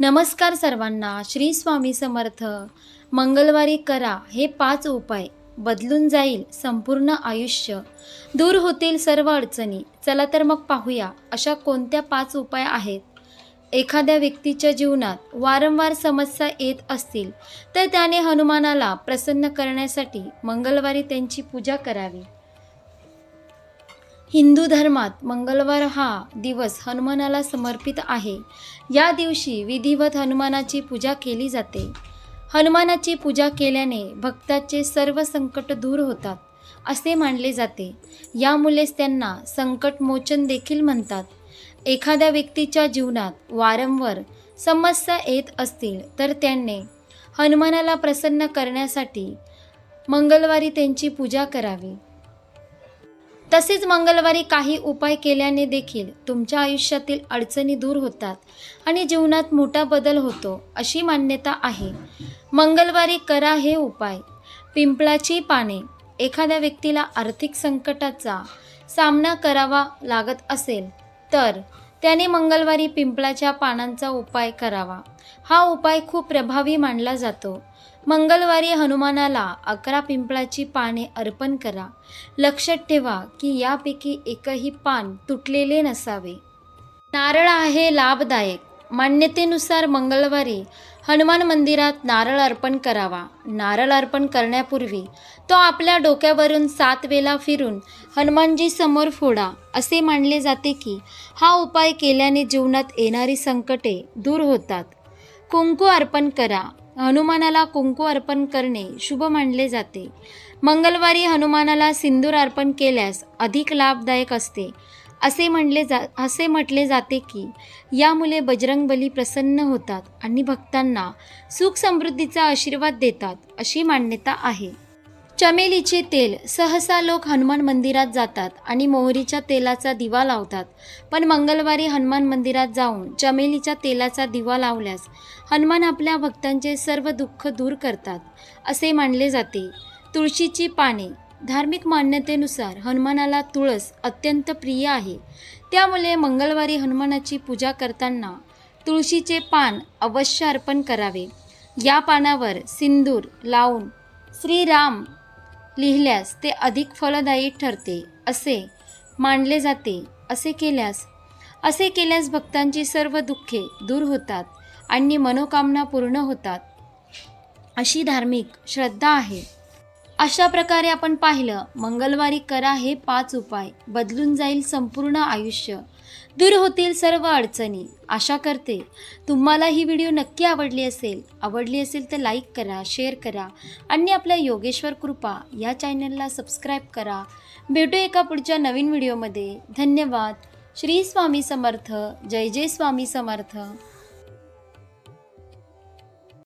नमस्कार सर्वांना श्री स्वामी समर्थ. मंगळवारी करा हे पाच उपाय. बदलून जाईल संपूर्ण आयुष्य. दूर होतील सर्व अडचणी. चला तर मग पाहूया अशा कोणत्या पाच उपाय आहेत. एखाद्या व्यक्तीच्या जीवनात वारंवार समस्या येत असतील तर त्याने हनुमानाला प्रसन्न करण्यासाठी मंगळवारी त्यांची पूजा करावी. हिंदू धर्मात मंगळवार हा दिवस हनुमानाला समर्पित आहे. या दिवशी विधिवत हनुमानाची पूजा केली जाते. हनुमानाची पूजा केल्याने भक्ताचे सर्व संकट दूर होतात असे मानले जाते. यामुळेच त्यांना संकटमोचन देखील म्हणतात. एखाद्या व्यक्तीच्या जीवनात वारंवार समस्या येत असतील तर त्यांनी हनुमानाला प्रसन्न करण्यासाठी मंगळवारी त्यांची पूजा करावी. तसेच मंगळवारी काही उपाय केल्याने देखील तुमच्या आयुष्यातील अडचणी दूर होतात आणि जीवनात मोठा बदल होतो अशी मान्यता आहे. मंगळवारी करा हे उपाय. पिंपळाची पाने. एखाद्या व्यक्तीला आर्थिक संकटाचा सामना करावा लागत असेल तर त्याने मंगळवारी पिंपळाच्या पानांचा उपाय करावा. हा उपाय खूप प्रभावी मानला जातो. मंगळवारी हनुमानाला अकरा पिंपळाची पाने अर्पण करा. लक्षात ठेवा की यापैकी एकही पान तुटलेले नसावे. नारळ आहे लाभदायक. मान्यतेनुसार मंगळवारी हनुमान मंदिरात नारळ अर्पण करावा. नारळ अर्पण करण्यापूर्वी तो आपल्या डोक्यावरून सात वेळा फिरून हनुमानजी समोर फोडा. असे मानले जाते की हा उपाय केल्याने जीवनात येणारी संकटे दूर होतात. कुंकू अर्पण करा. हनुमानाला कुंकू अर्पण करणे शुभ मानले जाते. मंगळवारी हनुमानाला सिंदूर अर्पण केल्यास अधिक लाभदायक असते. असे म्हणले जा असे म्हटले जाते की यामुळे बजरंगबली प्रसन्न होतात आणि भक्तांना सुख समृद्धीचा आशीर्वाद देतात अशी मान्यता आहे. चमेलीचे तेल. सहसा लोक हनुमान मंदिरात जातात आणि मोहरीच्या तेलाचा दिवा लावतात. पण मंगळवारी हनुमान मंदिरात जाऊन चमेलीच्या तेलाचा दिवा लावल्यास हनुमान आपल्या भक्तांचे सर्व दुःख दूर करतात असे मानले जाते. तुळशीची पाने. धार्मिक मान्यतेनुसार हनुमानाला तुळस अत्यंत प्रिय आहे. त्यामुळे मंगळवारी हनुमानाची पूजा करताना तुळशीचे पान अवश्य अर्पण करावे. या पानावर सिंदूर लावून श्रीराम लिहिल्यास ते अधिक फलदायी ठरते असे मानले जाते. असे केल्यास असे केल्यास भक्तांची सर्व दुःखे दूर होतात आणि मनोकामना पूर्ण होतात. अशी धार्मिक श्रद्धा आहे. अशा प्रकारे आपण पाहिलं मंगळवारी करा हे पाच उपाय. बदलून जाईल संपूर्ण आयुष्य. दूर होतील सर्व अडचणी. आशा करते तुम्हाला ही व्हिडिओ नक्की आवडली असेल. आवडली असेल तर लाईक करा शेअर करा आणि आपल्या योगेश्वर कृपा या चॅनलला सबस्क्राईब करा. भेटू एका पुढच्या नवीन व्हिडिओमध्ये. धन्यवाद. श्री स्वामी समर्थ. जय जय स्वामी समर्थ.